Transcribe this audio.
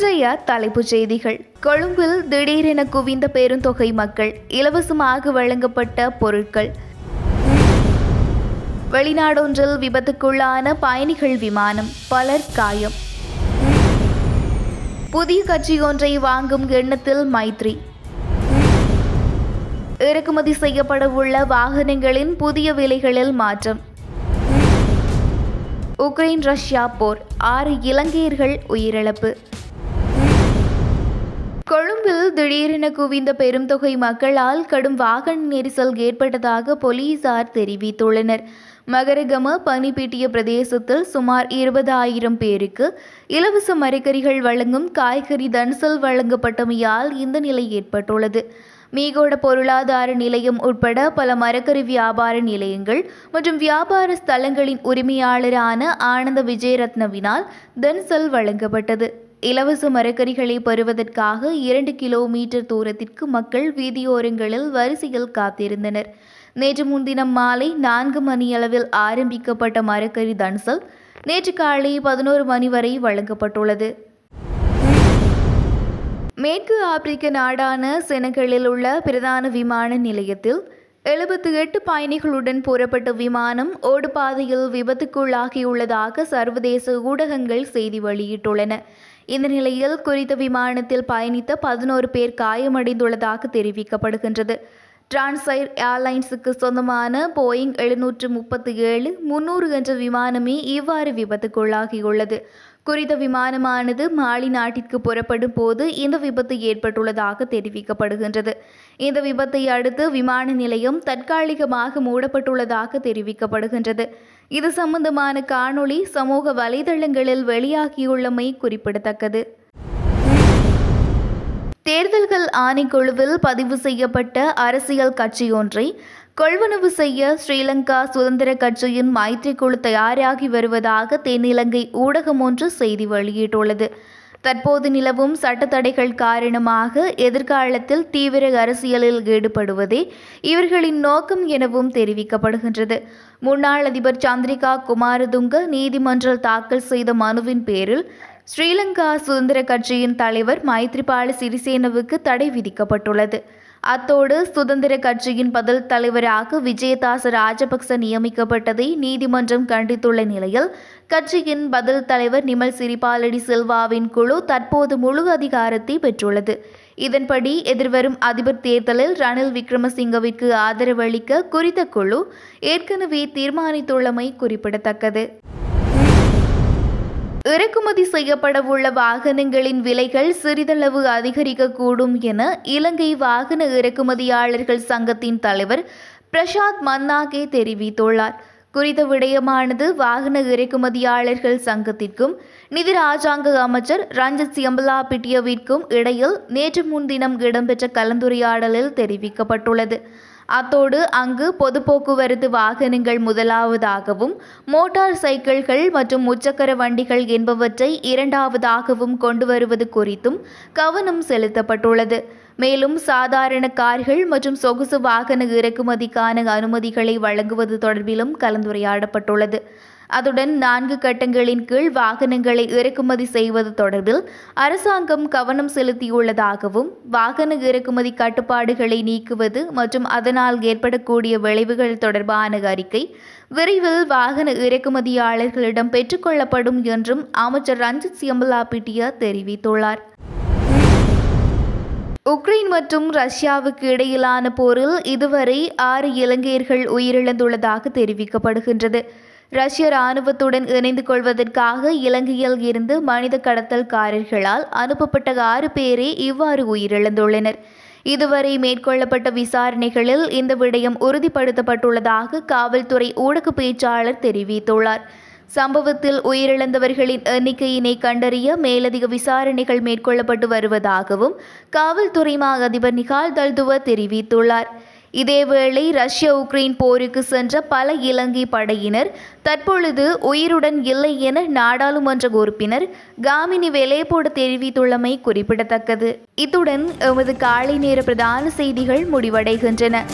இன்றைய தலைப்புச் செய்திகள். கொழும்பில் திடீரென குவிந்த பெருந்தொகை மக்கள் இலவசமாக வழங்கப்பட்ட பொருட்கள். வெளிநாடொன்றில் விபத்துக்குள்ளான பயணிகள் விமானம் பலர் காயம். புதிய கட்சி ஒன்றை வாங்கும் எண்ணத்தில் மைத்ரி. இறக்குமதி செய்யப்படவுள்ள வாகனங்களின் புதிய விலைகளில் மாற்றம். உக்ரைன் ரஷ்யா போர் ஆறு இலங்கையர்கள் உயிரிழப்பு. கொழும்பில் திடீரென குவிந்த பெரும் தொகை மக்களால் கடும் வாகன நெரிசல் ஏற்பட்டதாக போலீசார் தெரிவித்துள்ளனர். மகரகம பனிப்பீட்டிய பிரதேசத்தில் சுமார் இருபதாயிரம் பேருக்கு இலவச மரக்கறிகள் வழங்கும் காய்கறி தன்சல் வழங்கப்பட்டமையால் இந்த நிலை ஏற்பட்டுள்ளது. மீகோட பொருளாதார நிலையம் உட்பட பல மரக்கறி வியாபார நிலையங்கள் மற்றும் வியாபார ஸ்தலங்களின் உரிமையாளரான ஆனந்த விஜயரத்னவினால் தன்சல் வழங்கப்பட்டது. இலவச மரக்கறிகளை பெறுவதற்காக இரண்டு கிலோமீட்டர் தூரத்திற்கு மக்கள் வீதியோரங்களில் வரிசையில் காத்திருந்தனர். நேற்று முன்தினம் மாலை நான்கு மணியளவில் ஆரம்பிக்கப்பட்ட மரக்கறி தன்சல் நேற்று காலை பதினோரு மணி வரை வழங்கப்பட்டுள்ளது. மேற்கு ஆப்பிரிக்க நாடான செனகலில் உள்ள பிரதான விமான நிலையத்தில் எழுபத்தி எட்டு பயணிகளுடன் புறப்பட்ட விமானம் ஓடுபாதையில் விபத்துக்குள்ளாகியுள்ளதாக சர்வதேச ஊடகங்கள் செய்தி வெளியிட்டுள்ளன. இந்த நிலையில் குறித்த விமானத்தில் பயணித்த பதினோரு பேர் காயமடைந்துள்ளதாக தெரிவிக்கப்படுகின்றது. டிரான்சைர் ஏர்லைன்ஸுக்கு சொந்தமான போயிங் எழுநூற்று முப்பத்தி ஏழு முன்னூறு என்ற விமானமே இவ்வாறு விபத்துக்குள்ளாகியுள்ளது. குறித்த விமானமானது மாலி நாட்டிற்கு புறப்படும் போது இந்த விபத்து ஏற்பட்டுள்ளதாக தெரிவிக்கப்படுகின்றது. இந்த விபத்தை அடுத்து விமான நிலையம் தற்காலிகமாக மூடப்பட்டுள்ளதாக தெரிவிக்கப்படுகின்றது. இது சம்பந்தமான காணொளி சமூக வலைதளங்களில் வெளியாகியுள்ளமை குறிப்பிடத்தக்கது. தேர்தல்கள் ஆணைக்குழுவில் பதிவு செய்யப்பட்ட அரசியல் கட்சியொன்றை கொள்வனவு செய்ய ஸ்ரீலங்கா சுதந்திர கட்சியின் மைத்ரி குழு தயாராகி வருவதாக தென்னிலங்கை ஊடகம் ஒன்று செய்தி வெளியிட்டுள்ளது. தற்போது நிலவும் சட்டத்தடைகள் காரணமாக எதிர்காலத்தில் தீவிர அரசியலில் ஈடுபடுவதே இவர்களின் நோக்கம் எனவும் தெரிவிக்கப்படுகின்றது. முன்னாள் அதிபர் சந்திரிகா குமாரதுங்க நீதிமன்றம் தாக்கல் செய்த மனுவின் பேரில் ஸ்ரீலங்கா சுதந்திர கட்சியின் தலைவர் மைத்ரிபால சிறிசேனவுக்கு தடை விதிக்கப்பட்டுள்ளது. அத்தோடு சுதந்திர கட்சியின் பதில் தலைவராக விஜயதாச ராஜபக்ச நியமிக்கப்பட்டதை நீதிமன்றம் கண்டித்துள்ள நிலையில் கட்சியின் பதில் தலைவர் நிமல் சிறிபாலடி சில்வாவின் குழு தற்போது முழு அதிகாரத்தை பெற்றுள்ளது. இதன்படி எதிர்வரும் அதிபர் தேர்தலில் ரணில் விக்ரமசிங்கவிற்கு ஆதரவளிக்க குறித்த குழு ஏற்கனவே தீர்மானித்துள்ளமை குறிப்பிடத்தக்கது. இறக்குமதி செய்யப்படவுள்ள வாகனங்களின் விலைகள் சிறிதளவு அதிகரிக்கக்கூடும் என இலங்கை வாகன இறக்குமதியாளர்கள் சங்கத்தின் தலைவர் பிரசாத் மன்னாகே தெரிவித்துள்ளார். குறித்த விடயமானது வாகன இறக்குமதியாளர்கள் சங்கத்திற்கும் நிதி ராஜாங்க அமைச்சர் ரஞ்சித் சியம்பலா பிட்டியவிற்கும் இடையில் நேற்று முன்தினம் இடம்பெற்ற கலந்துரையாடலில் தெரிவிக்கப்பட்டுள்ளது. அத்தோடு அங்கு பொது போக்குவரத்து வாகனங்கள் முதலாவதாகவும் மோட்டார் சைக்கிள்கள் மற்றும் முச்சக்கர வண்டிகள் என்பவற்றை இரண்டாவதாகவும் கொண்டு வருவது குறித்தும் கவனம் செலுத்தப்பட்டுள்ளது. மேலும் சாதாரண கார்கள் மற்றும் சொகுசு வாகன இறக்குமதிக்கான அனுமதிகளை வழங்குவது தொடர்பிலும் கலந்துரையாடப்பட்டுள்ளது. அதுடன் நான்கு கட்டங்களின் கீழ் வாகனங்களை இறக்குமதி செய்வது தொடர்பில் அரசாங்கம் கவனம் செலுத்தியுள்ளதாகவும் வாகன இறக்குமதி கட்டுப்பாடுகளை நீக்குவது மற்றும் அதனால் ஏற்படக்கூடிய விளைவுகள் தொடர்பான அறிக்கை விரைவில் வாகன இறக்குமதியாளர்களிடம் பெற்றுக்கொள்ளப்படும் என்றும் அமைச்சர் ரஞ்சித் சியம்பலா பிட்டியா தெரிவித்துள்ளார். உக்ரைன் மற்றும் ரஷ்யாவுக்கு இடையிலான போரில் இதுவரை ஆறு இலங்கையர்கள் உயிரிழந்துள்ளதாக தெரிவிக்கப்படுகின்றது. ரஷ்ய இராணுவத்துடன் இணைந்து கொள்வதற்காக இலங்கையில் இருந்து மனித கடத்தல்காரர்களால் அனுப்பப்பட்ட ஆறு பேரே இவ்வாறு உயிரிழந்துள்ளனர். இதுவரை மேற்கொள்ளப்பட்ட விசாரணைகளில் இந்த விடயம் உறுதிப்படுத்தப்பட்டுள்ளதாக காவல்துறை ஊடக பேச்சாளர் தெரிவித்துள்ளார். சம்பவத்தில் உயிரிழந்தவர்களின் எண்ணிக்கையினை கண்டறிய மேலதிக விசாரணைகள் மேற்கொள்ளப்பட்டு வருவதாகவும் காவல்துறை மா அதிபர் நிகால் தல்துவ தெரிவித்துள்ளார். இதேவேளை ரஷ்ய உக்ரைன் போருக்கு சென்ற பல இலங்கை படையினர் தற்பொழுது உயிருடன் இல்லை என நாடாளுமன்ற உறுப்பினர் காமினி வெலேபோடு தெரிவித்துள்ளமை குறிப்பிடத்தக்கது. இத்துடன் எமது காலை நேர பிரதான செய்திகள் முடிவடைகின்றன.